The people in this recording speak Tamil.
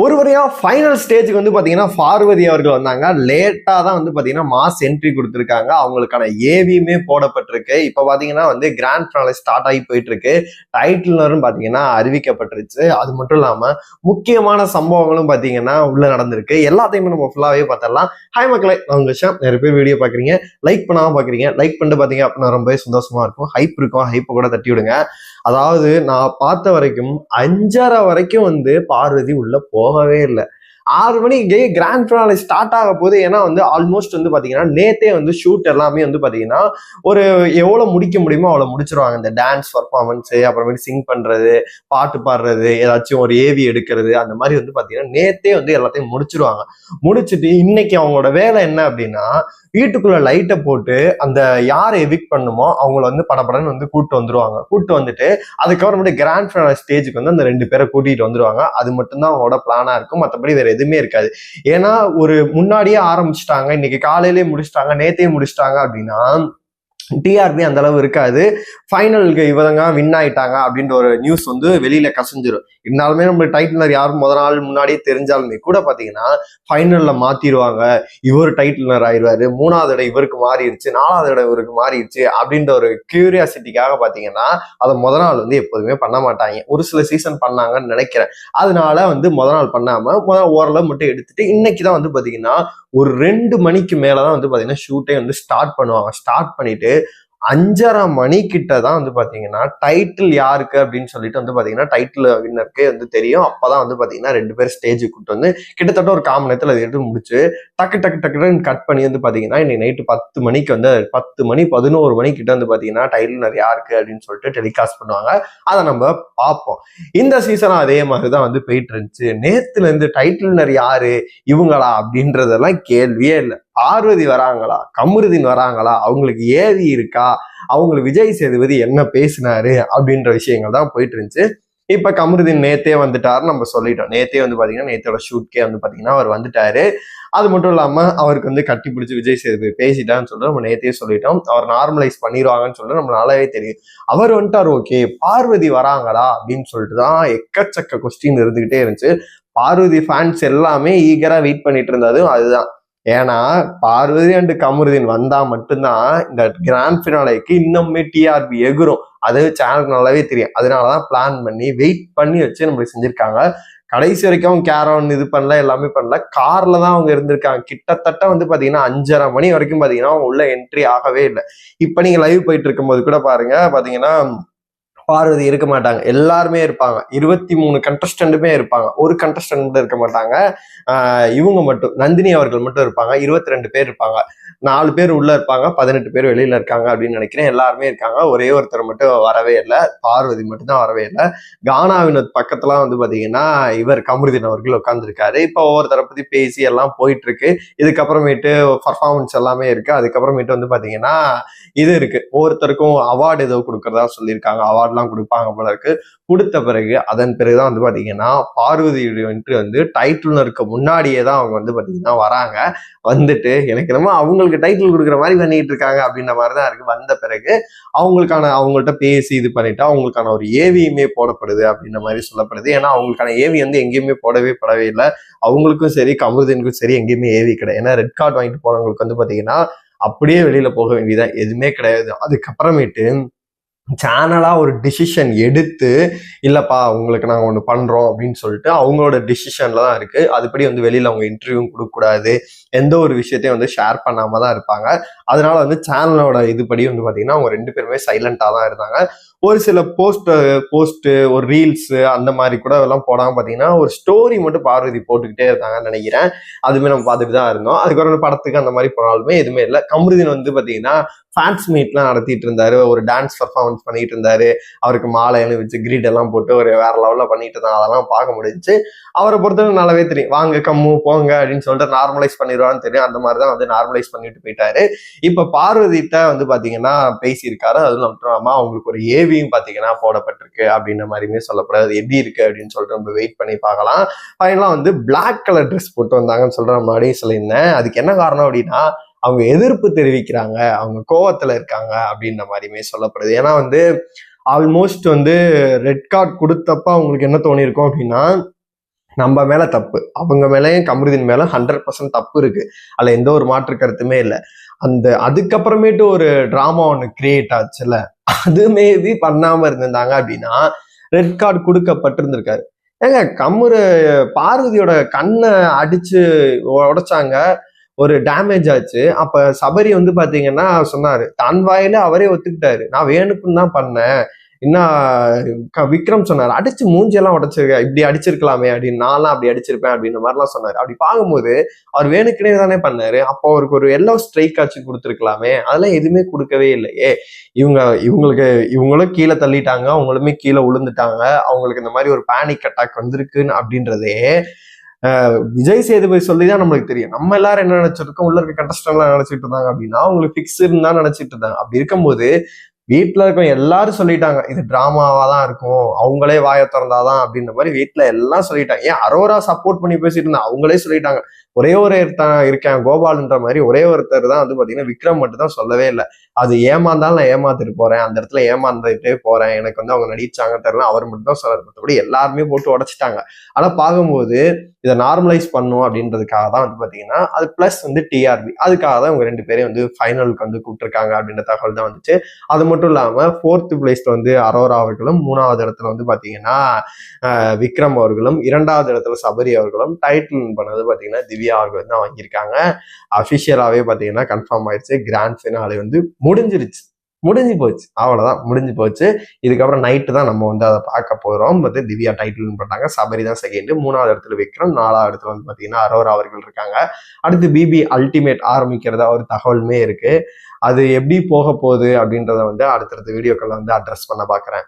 ஒரு வரையா ஃபைனல் ஸ்டேஜுக்கு வந்து பார்த்தீங்கன்னா பார்வதி அவர்கள் வந்தாங்க. லேட்டாக தான் வந்து பார்த்தீங்கன்னா மாஸ் என்ட்ரி கொடுத்துருக்காங்க. அவங்களுக்கான ஏவியுமே போடப்பட்டிருக்கு. இப்போ பார்த்தீங்கன்னா வந்து கிராண்ட் ஃபினாலே ஸ்டார்ட் ஆகி போயிட்டு இருக்கு டைட்டில்னரும் பார்த்தீங்கன்னா அறிவிக்கப்பட்டிருச்சு. அது மட்டும் இல்லாமல் முக்கியமான சம்பவங்களும் பார்த்தீங்கன்னா உள்ள நடந்திருக்கு. எல்லாத்தையுமே நம்ம ஃபுல்லாகவே பார்த்தரலாம் ஹாய் மக்களை நான் விஷயம் நிறைய பேர் வீடியோ பார்க்குறீங்க. லைக் பண்ணாமல் பார்க்குறீங்க. லைக் பண்ணிட்டு பார்த்தீங்க அப்படின்னா ரொம்பவே சந்தோஷமா இருக்கும். ஹைப் இருக்கும். ஹைப்பை கூட தட்டி விடுங்க. அதாவது நான் பார்த்த வரைக்கும் அஞ்சரை வரைக்கும் வந்து பார்வதி உள்ள போகவே இல்லை ஆறு மணிக்கு கிராண்ட் ஃபினாலே ஸ்டார்ட் ஆக போது ஏன்னா வந்து ஆல்மோஸ்ட் வந்து பார்த்தீங்கன்னா நேத்தே வந்து ஷூட் எல்லாமே வந்து பார்த்தீங்கன்னா ஒரு எவ்வளோ முடிக்க முடியுமோ அவ்வளோ முடிச்சிருவாங்க. இந்த டான்ஸ் பர்ஃபார்மன்ஸு அப்புறமேட்டு சிங் பண்ணுறது பாட்டு பாடுறது ஏதாச்சும் ஒரு ஏவி எடுக்கிறது அந்த மாதிரி வந்து பார்த்தீங்கன்னா நேத்தே வந்து எல்லாத்தையும் முடிச்சிருவாங்க. முடிச்சிட்டு இன்னைக்கு அவங்களோட வேலை என்ன அப்படின்னா வீட்டுக்குள்ள லைட்டை போட்டு அந்த யாரை எவிக் பண்ணுமோ அவங்கள வந்து படப்படன்னு வந்து கூப்பிட்டு வந்துருவாங்க. கூப்பிட்டு வந்துட்டு அதுக்கப்புறமேட்டு கிராண்ட் ஃபினாலே ஸ்டேஜுக்கு வந்து அந்த ரெண்டு பேரை கூட்டிகிட்டு வந்துருவாங்க. அது மட்டும்தான் அவங்களோட பிளானாக இருக்கும். மற்றபடி வேறு எதுவுமே இருக்காது. ஏன்னா ஒரு முன்னாடியே ஆரம்பிச்சிட்டாங்க இன்னைக்கு காலையிலேயே முடிச்சிட்டாங்க நேத்தையே முடிச்சிட்டாங்க அப்படின்னா டிஆர்பி அந்த அளவு இருக்காது. ஃபைனலுக்கு இவங்க வின் ஆயிட்டாங்க அப்படின்ற ஒரு நியூஸ் வந்து வெளியில கசஞ்சிரும். இருந்தாலுமே நம்ம டைட்டிலர் யாரும் முத நாள் முன்னாடியே தெரிஞ்சாலுமே கூட பாத்தீங்கன்னா ஃபைனல்ல மாத்திடுவாங்க இவர் டைட்டிலர் ஆயிடுவாரு. மூணாவது இடம் இவருக்கு மாறிடுச்சு. நாலாவது இடம் இவருக்கு மாறிடுச்சு அப்படின்ற ஒரு கியூரியாசிட்டிக்காக பாத்தீங்கன்னா அதை முத நாள் வந்து எப்போதுமே பண்ண மாட்டாங்க. ஒரு சில சீசன் பண்ணாங்கன்னு நினைக்கிறேன். அதனால வந்து முத நாள் பண்ணாம முதல் ஓரளவு மட்டும் எடுத்துட்டு இன்னைக்கு தான் வந்து பாத்தீங்கன்னா ஒரு ரெண்டு மணிக்கு மேலதான் வந்து பாத்தீங்கன்னா ஷூட்டே வந்து ஸ்டார்ட் பண்ணுவாங்க. ஸ்டார்ட் பண்ணிட்டு அஞ்சரை மணிக்கிட்ட தான் வந்து பாத்தீங்கன்னா டைட்டில் யாருக்கு அப்படின்னு சொல்லிட்டு வந்து பாத்தீங்கன்னா டைட்டில் வின்னருக்கு வந்து தெரியும். அப்பதான் வந்து பாத்தீங்கன்னா ரெண்டு பேர் ஸ்டேஜுக்கு கூட்டு வந்து கிட்டத்தட்ட ஒரு காமன் நேரத்தில் அதை எடுத்து முடிச்சு டக்கு டக்கு டக்குன்னு கட் பண்ணி வந்து பாத்தீங்கன்னா இன்னைக்கு நைட்டு பத்து மணிக்கு வந்து பத்து மணி பதினோரு மணி கிட்ட வந்து பாத்தீங்கன்னா டைட்டில் யாருக்கு அப்படின்னு சொல்லிட்டு டெலிகாஸ்ட் பண்ணுவாங்க. அதை நம்ம பார்ப்போம். இந்த சீசனும் அதே மாதிரிதான் வந்து போயிட்டு இருந்துச்சு. நேத்துல இருந்து டைட்டில்னர் யாரு? இவங்களா அப்படின்றதெல்லாம் கேள்வியே இல்லை. பார்வதி வராங்களா? கமருதீன் வராங்களா? அவங்களுக்கு ஏவி இருக்கா? அவங்களுக்கு விஜய் சேதுபதி என்ன பேசினாரு? அப்படின்ற விஷயங்கள் தான் போயிட்டு இருந்துச்சு. இப்ப கமருதீன் நேத்தே வந்துட்டாரு நம்ம சொல்லிட்டோம். நேத்தே வந்து பாத்தீங்கன்னா நேத்தோட ஷூட்கே வந்து பாத்தீங்கன்னா அவர் வந்துட்டாரு. அது மட்டும் இல்லாம அவருக்கு வந்து கட்டி பிடிச்சி விஜய் சேதுபதி பேசிட்டான்னு சொல்லிட்டு நம்ம நேத்தே சொல்லிட்டோம். அவர் நார்மலைஸ் பண்ணிடுவாங்கன்னு சொல்லிட்டு நம்ம நல்லாவே தெரியும். அவர் வந்துட்டார் ஓகே பார்வதி வராங்களா? அப்படின்னு சொல்லிட்டு தான் எக்கச்சக்க கொஸ்டின் இருந்துகிட்டே இருந்துச்சு. பார்வதி ஃபேன்ஸ் எல்லாமே ஈகரா வெயிட் பண்ணிட்டு இருந்ததும் அதுதான். ஏன்னா பார்வதி அண்ட் கமருதீன் வந்தா மட்டும்தான் இந்த கிராண்ட் ஃபினாலைக்கு இன்னுமே டிஆர்பி எகுரும் அது சேனலுக்கு நல்லாவே தெரியும். அதனாலதான் பிளான் பண்ணி வெயிட் பண்ணி வச்சு நம்மளுக்கு செஞ்சிருக்காங்க. கடைசி வரைக்கும் கேரன் இது பண்ணல எல்லாமே பண்ணல. கார்ல தான் அவங்க இருந்திருக்காங்க. கிட்டத்தட்ட வந்து பாத்தீங்கன்னா அஞ்சரை மணி வரைக்கும் பாத்தீங்கன்னா அவங்க உள்ள என்ட்ரி ஆகவே இல்லை. இப்ப நீங்க லைவ் போயிட்டு இருக்கும்போது கூட பாருங்க பாத்தீங்கன்னா பார்வதி இருக்க மாட்டாங்க. எல்லாருமே இருப்பாங்க. இருபத்தி மூணு கண்டஸ்டன்ட்டுமே இருப்பாங்க. ஒரு கண்டஸ்டன்ட் மட்டும் இருக்க மாட்டாங்க. இவங்க மட்டும் நந்தினி அவர்கள் மட்டும் இருப்பாங்க. இருபத்தி ரெண்டு பேர் இருப்பாங்க. நாலு பேர் உள்ள இருப்பாங்க பதினெட்டு பேர் வெளியில இருக்காங்க அப்படின்னு நினைக்கிறேன். எல்லாருமே இருக்காங்க. ஒரே ஒருத்தர் மட்டும் வரவே இல்லை. பார்வதி மட்டும் தான் வரவே இல்லை. கானாவினத் பக்கத்துலாம் வந்து பாத்தீங்கன்னா இவர் கமருதீன் அவர்கள் உட்காந்துருக்காரு இப்போ ஒவ்வொருத்தரை பத்தி பேசி எல்லாம் போயிட்டு இருக்கு இதுக்கப்புறமேட்டு பர்ஃபார்மன்ஸ் எல்லாமே இருக்கு. அதுக்கப்புறமேட்டு வந்து பாத்தீங்கன்னா இது இருக்கு. ஒவ்வொருத்தருக்கும் அவார்டு ஏதோ கொடுக்கறதா சொல்லியிருக்காங்க. அவார்ட்லாம் கொடுப்பாங்க போல இருக்கு. கொடுத்த பிறகு அதன் பிறகுதான் வந்து பார்த்தீங்கன்னா பார்வதியுடைய என்ட்ரி வந்து டைட்டில்னருக்கு முன்னாடியே தான் அவங்க வந்து பார்த்தீங்கன்னா வராங்க. வந்துட்டு எனக்கு என்னமோ அவங்களுக்கு டைட்டில் கொடுக்குற மாதிரி பண்ணிட்டு இருக்காங்க அப்படின்ற மாதிரி தான் இருக்கு. வந்த பிறகு அவங்களுக்கான அவங்கள்ட்ட பேசி இது பண்ணிட்டு அவங்களுக்கான ஒரு ஏவியுமே போடப்படுது அப்படின்ற மாதிரி சொல்லப்படுது. ஏன்னா அவங்களுக்கான ஏவி வந்து எங்கேயுமே போடவே படவே இல்லை. அவங்களுக்கும் சரி கமருதீனுக்கும் சரி எங்கேயுமே ஏவி கிடையாது. ஏன்னா ரெட் கார்டு வாங்கிட்டு போனவங்களுக்கு வந்து பார்த்தீங்கன்னா அப்படியே வெளியில போக வேண்டியதான் எதுவுமே கிடையாது. அதுக்கப்புறமேட்டு சேனலாக ஒரு டிசிஷன் எடுத்து இல்லைப்பா உங்களுக்கு நாங்கள் ஒன்று பண்ணுறோம் அப்படின்னு சொல்லிட்டு அவங்களோட டிசிஷனில் தான் இருக்குது அதுபடி வந்து வெளியில் அவங்க இன்டர்வியூ கொடுக்கக்கூடாது. எந்த ஒரு விஷயத்தையும் வந்து ஷேர் பண்ணாமல் தான் இருப்பாங்க. அதனால வந்து சேனலோட இதுபடி வந்து பார்த்தீங்கன்னா அவங்க ரெண்டு பேருமே சைலண்ட்டாக தான் இருந்தாங்க. ஒரு சில போஸ்ட் போஸ்ட்டு ஒரு ரீல்ஸு அந்த மாதிரி கூட எல்லாம் போடாமல் பார்த்தீங்கன்னா ஒரு ஸ்டோரி மட்டும் பார்வதி போட்டுக்கிட்டே இருந்தாங்கன்னு நினைக்கிறேன். அதுவுமே நம்ம பார்த்துட்டு தான் இருந்தோம். அதுக்கப்புறம் படத்துக்கு அந்த மாதிரி போனாலுமே எதுவுமே இல்லை. கமருதீன் வந்து பார்த்தீங்கன்னா ஃபேன்ஸ் மீட்லாம் நடத்திட்டு இருந்தாரு. ஒரு டான்ஸ் பர்ஃபார்மன்ஸ் பண்ணிட்டு இருந்தாரு அவருக்கு மாலை வச்சு கிரீட் எல்லாம் போட்டு ஒரு வேற லெவலில் பண்ணிட்டு இருந்தாங்க அதெல்லாம் பார்க்க முடிஞ்சு அவரை பொறுத்தவரை நல்லாவே தெரியும். வாங்க கம்மு போங்க அப்படின்னு சொல்லிட்டு நார்மலைஸ் பண்ணிடுவான்னு தெரியும். அந்த மாதிரி தான் வந்து நார்மலைஸ் பண்ணிட்டு போயிட்டாரு. இப்போ பார்வதிட்ட வந்து பார்த்தீங்கன்னா பேசியிருக்காரு. அதுவும் மட்டும் அவங்களுக்கு ஒரு ஏவியும் பார்த்தீங்கன்னா போடப்பட்டிருக்கு அப்படின்ற மாதிரியுமே சொல்லப்படாது. எப்படி இருக்கு அப்படின்னு சொல்லிட்டு நம்ம வெயிட் பண்ணி பார்க்கலாம். ஃபைனலாக வந்து பிளாக் கலர் ட்ரெஸ் போட்டு வந்தாங்கன்னு சொல்கிற மாதிரியும் சொல்லியிருந்தேன். அதுக்கு என்ன காரணம் அப்படின்னா அவங்க எதிர்ப்பு தெரிவிக்கிறாங்க அவங்க கோவத்துல இருக்காங்க அப்படின்ற மாதிரியுமே சொல்லப்படுது. ஏன்னா வந்து ஆல்மோஸ்ட் வந்து ரெட் கார்டு கொடுத்தப்ப அவங்களுக்கு என்ன தோணியிருக்கும் அப்படின்னா நம்ம மேல தப்பு. அவங்க மேலேயும் கமருதீன் மேல ஹண்ட்ரட் பர்சன்ட் தப்பு இருக்கு. அதுல எந்த ஒரு மாற்று கருத்துமே இல்லை. அந்த அதுக்கப்புறமேட்டு ஒரு டிராமா ஒன்று கிரியேட் ஆச்சுல்ல அது மேபி பண்ணாம இருந்திருந்தாங்க அப்படின்னா ரெட் கார்டு கொடுக்கப்பட்டிருந்திருக்காரு. ஏங்க கம்முரு பார்வதியோட கண்ணை அடிச்சு உடைச்சாங்க. ஒரு டேமேஜ் ஆச்சு. அப்ப சபரி வந்து பாத்தீங்கன்னா சொன்னாரு தன் வாயில அவரே ஒத்துக்கிட்டாரு. நான் வேணுக்குன்னு தான் பண்ணேன். என்ன விக்ரம் சொன்னார் அடிச்சு மூஞ்சியெல்லாம் உடச்சிருக்க இப்படி அடிச்சிருக்கலாமே அப்படின்னு. நான்லாம் அப்படி அடிச்சிருப்பேன் அப்படின்ற மாதிரிலாம் சொன்னாரு. அப்படி பார்க்கும்போது அவர் வேணுக்குனே தானே பண்ணாரு. அப்போ அவருக்கு ஒரு எல்லோ ஸ்ட்ரைக் ஆச்சு கொடுத்துருக்கலாமே. அதெல்லாம் எதுவுமே கொடுக்கவே இல்லையே. இவங்க இவங்களுக்கு இவங்களும் கீழே தள்ளிட்டாங்க. அவங்களுமே கீழே விழுந்துட்டாங்க அவங்களுக்கு இந்த மாதிரி ஒரு பேனிக் அட்டாக் வந்திருக்குன்னு அப்படின்றதே விஜய் சேதுபதி சொல்லி தான் நம்மளுக்கு தெரியும். நம்ம எல்லாரும் என்ன நினைச்சிருக்கோம்? உள்ள இருக்க கண்டஸ்டன்லாம் நினைச்சிட்டு இருந்தாங்க அப்படின்னா அவங்களுக்கு ஃபிக்ஸ் தான் நினைச்சிட்டு இருந்தாங்க. அப்படி இருக்கும்போது வீட்டில் இருக்க எல்லாரும் சொல்லிட்டாங்க இது டிராமாவா தான் இருக்கும் அவங்களே வாயை திறந்தாதான் அப்படின்ற மாதிரி வீட்டில் எல்லாம் சொல்லிட்டாங்க. ஏன் அரோரா சப்போர்ட் பண்ணி பேசிட்டு இருந்தாங்க அவங்களே சொல்லிட்டாங்க. ஒரே ஒரு ஒருத்தன் இருக்கேன் கோபால்ன்ற மாதிரி ஒரே ஒருத்தர் தான் வந்து பாத்தீங்கன்னா விக்ரம் மட்டும் தான் சொல்லவே இல்லை. அது ஏமாந்தாலும் நான் ஏமாத்திட்டு போறேன். அந்த இடத்துல ஏமாந்துட்டே போறேன். எனக்கு வந்து அவங்க நடிச்சாங்க தெரியல. அவர் மட்டும் தான் சொல்றாரு மற்றபடி எல்லாருமே போட்டு உடச்சிட்டாங்க. ஆனா பார்க்கும்போது இதை நார்மலைஸ் பண்ணும் அப்படின்றதுக்காக தான் வந்து பாத்தீங்கன்னா அது பிளஸ் வந்து டிஆர்பி அதுக்காக தான் இவங்க ரெண்டு பேரையும் வந்து ஃபைனலுக்கு வந்து கூப்பிட்டுருக்காங்க அப்படின்ற தகவல் தான் வந்துச்சு. அது மட்டும் இல்லாம ஃபோர்த் பிளேஸ்ல வந்து அரோரா அவர்களும் மூணாவது இடத்துல வந்து பாத்தீங்கன்னா விக்ரம் அவர்களும் இரண்டாவது இடத்துல சபரி அவர்களும் டைட்டில் பண்ணது பாத்தீங்கன்னா திவ்யா அவர்கள் தான் வாங்கியிருக்காங்க. அஃபிஷியலாகவே பார்த்தீங்கன்னா கன்ஃபார்ம் ஆயிடுச்சு. கிராண்ட் ஃபினாலே வந்து முடிஞ்சிருச்சு. முடிஞ்சு போச்சு. அவ்வளோதான் முடிஞ்சு போச்சு. இதுக்கப்புறம் நைட்டு தான் நம்ம வந்து அதை பார்க்க போகிறோம் வந்து திவ்யா டைட்டில் பண்ணுறாங்க சபரி தான் செகண்டு மூணாவது இடத்துல விக்ரம் நாலாவது இடத்துல வந்து பார்த்தீங்கன்னா அரோரா அவர்கள் இருக்காங்க. அடுத்து பிபி அல்டிமேட் ஆரம்பிக்கிறதா ஒரு தகவலுமே இருக்குது அது எப்படி போக போகுது அப்படின்றத வந்து அடுத்தடுத்த வீடியோக்களை வந்து அட்ரஸ் பண்ண பார்க்குறேன்.